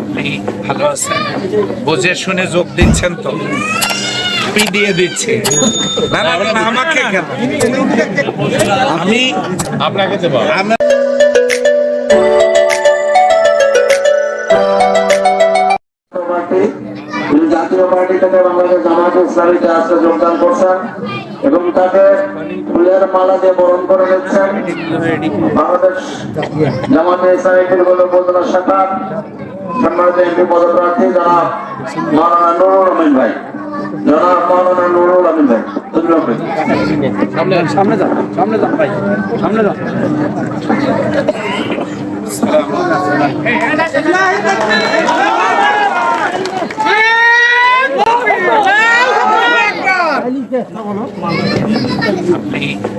আপনি ভালো আছেন? বুঝে শুনে যোগ দিচ্ছেন তো। দিয়ে দিচ্ছি। আপনাকে জাতীয় পার্টি থেকে বাংলাদেশ জামাত ইসলামীতে আসতে যোগদান করছেন এবং তাকে ফুলের মালা দিয়ে বরণ করে নিচ্ছেন। বাংলাদেশ জামাত ইসলামী পরিবহন উপজেলা শাখার সম্মানিত এমপি পদপ্রার্থী জনাব মাওলানা নুরুল আমিন ভাই। জনাব মাওলানা নুরুল আমিন ভাই সামনে সামনে যান সামনে যান ভাই সামনে যান। আপনি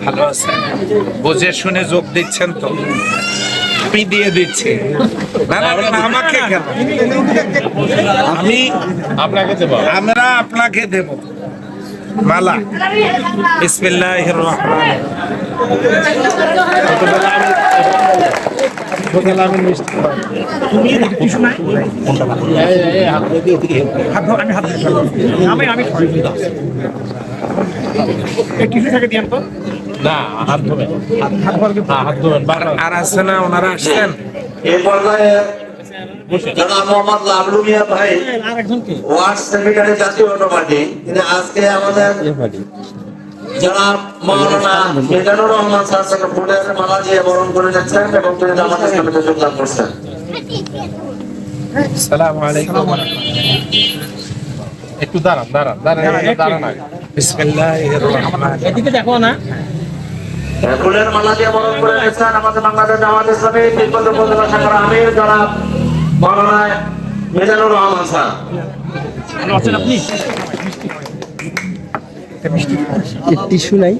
ভালো আছেন বুঝে শুনে যোগ দিচ্ছেন তো। আমি দিয়ে দিচ্ছি। না আমাকে কেন? আমি আপনাকে দেবো। আমরা আপনাকে দেব। মালা। বিসমিল্লাহির রহমানির না হাত ধোবেন হাত হাত ধোবেন আর আছে না ওনারা আসছেন? এই পর্যায়ে জনাব মোহাম্মদ লাবলু মিয়া ভাই ওয়ার্ড সেক্রেটারি জাতীয় পার্টি তিনি আজকে আমাদের জনাব মৌলানা মিজানুর রহমান স্যার ফুলের মালা দিয়ে বরণ করে যাচ্ছেন এবং তিনি জামাত ইসলামীতে যোগদান করছেন। আসসালামু আলাইকুম একটু দাঁড়ান দাঁড়ান দাঁড়ান দাঁড়ান। বিসমিল্লাহির রহমানির ফুলের মালা দিয়ে বরণ করে যাচ্ছেন আমাদের বাংলাদেশ জামাত ইসলামী তিব্বত উপজেলা শাখার আমির জনাব মৌলানা মিজানুর রহমান স্যার। টিস্যু নাই।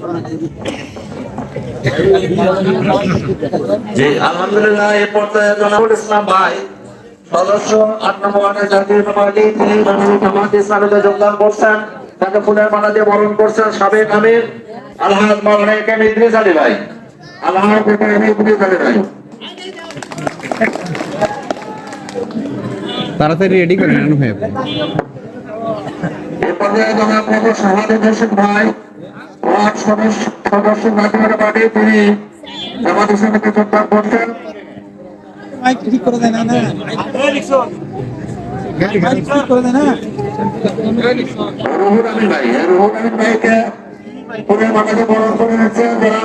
জি আলহামদুলিল্লাহ এই পর্যায়ে জনাবুল ইসলাম ভাই সদস্য আট নম্বর ওয়ার্ডের জাতীয় পার্টি তিনি জামাত ইসলামীতে যোগদান করছেন। তাকে ফুলের মালা দিয়ে বরণ করছেন সাবেক আমির আলহাজ মাওলানা ইদ্রিস আলী ভাই। আলহাজ ইদ্রিস আলী ভাই। তাড়াতাড়ি রেডি করে নেন ভাই আপনি। এই পর্যায়ে জনাব মোহাম্মদ শাহাদুল হোসেন ভাই ওয়ার্ড সদস্য জাতীয় পার্টি তিনি জামাত ইসলামীতে যোগদান করছেন। রুহুল আমিন ভাই এই রুহুল আমিন ভাইকে পুরের মাথাকে বরণ করে নিচ্ছে যারা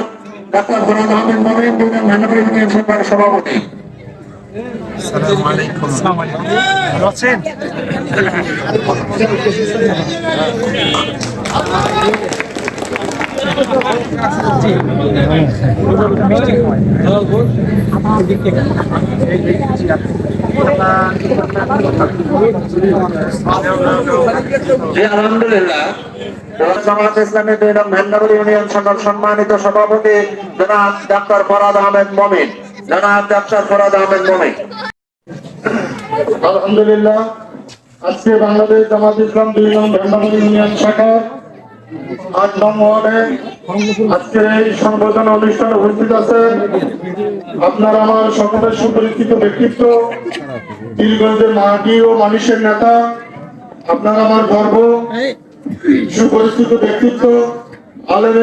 ডাক্তার ফরাদ আহমেদ মমিন দুই নং ভান্ডারী ইউনিয়ন সভাপতি। আছেন? ইসলামী দুই ইউনিয়ন সরকার সম্মানিত সভাপতি জনাব ডাক্তার ফরাদ আহমেদ মমিন। ফরাদ আহমেদ মমিন আলহামদুলিল্লাহ, আজকে বাংলাদেশ জামাত ইসলাম দুই ইউনিয়ন আট ওয়ার্ডে আজকে এই অনুষ্ঠানে উপস্থিত আছেন আপনার আমার সকলের সুপরিচিত ব্যক্তিত্ব বীরগঞ্জের মাটি ও মানুষের নেতা, আপনার আমার গর্ব, সুপরিচিত ব্যক্তিত্ব, আলেম